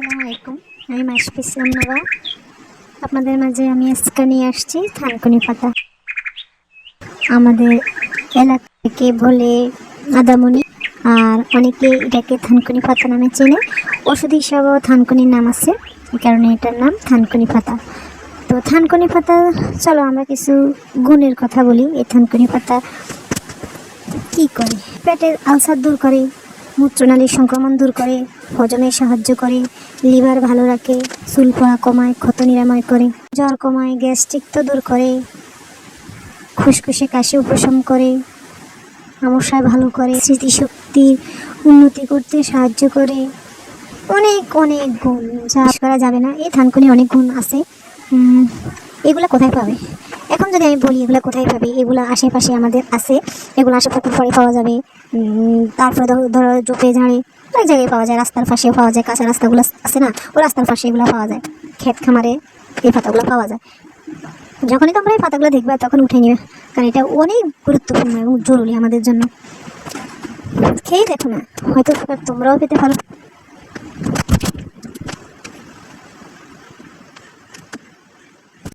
আসসালামু আলাইকুম আমি মাসফি ইসলাম নবা আপনাদের মাঝে আমি আজকে নিয়ে আসছি থানকুনি পাতা। আমাদের এলাকাকে বলে আদামনি, আর অনেকে এটাকে থানকুনি পাতা নামে চেনে। ওষুধ হিসাবেও থানকুনির নাম আছে, এই কারণে এটার নাম থানকুনি পাতা। তো থানকুনি পাতা, চলো আমরা কিছু গুণের কথা বলি। এই থানকুনি পাতা কি করে? পেটের আলসার দূর করে। মূত্রনালীর সংক্রমণ দূর করে, হজমে সাহায্য করে, লিভার ভালো রাখে পড়া কমায়, ক্ষত নিরাময় করে, জ্বর কমায়, গ্যাস্ট্রিক তো দূর করে খুশখুশে কাশি উপশম করে, আমশায় ভালো করে, স্মৃতিশক্তির উন্নতি করতে সাহায্য করে। অনেক অনেক গুণ শেষ করা যাবে না। এই থানকুনি অনেক গুণ আছে। এগুলো কোথায় পাবে? এখন যদি আমি বলি এগুলো কোথায় পাবে, এগুলো আশেপাশে আমাদের আছে। এগুলো আশেপাশে পরে পাওয়া যাবে। তারপরে ধরো জোপে ঝাড়ে অনেক জায়গায় পাওয়া যায়, রাস্তার পাশেও পাওয়া যায়, কাঁচা রাস্তাগুলো আছে না, ও রাস্তার পাশে এগুলো পাওয়া যায়। ক্ষেত খামারে এই পাতাগুলো পাওয়া যায়। যখনই তোমরা এই পাতাগুলো দেখবে, তখন উঠে নিবে, কারণ এটা অনেক গুরুত্বপূর্ণ এবং জরুরি আমাদের জন্য। খেয়ে দেখো না, হয়তো তোমরাও পেতে পারো।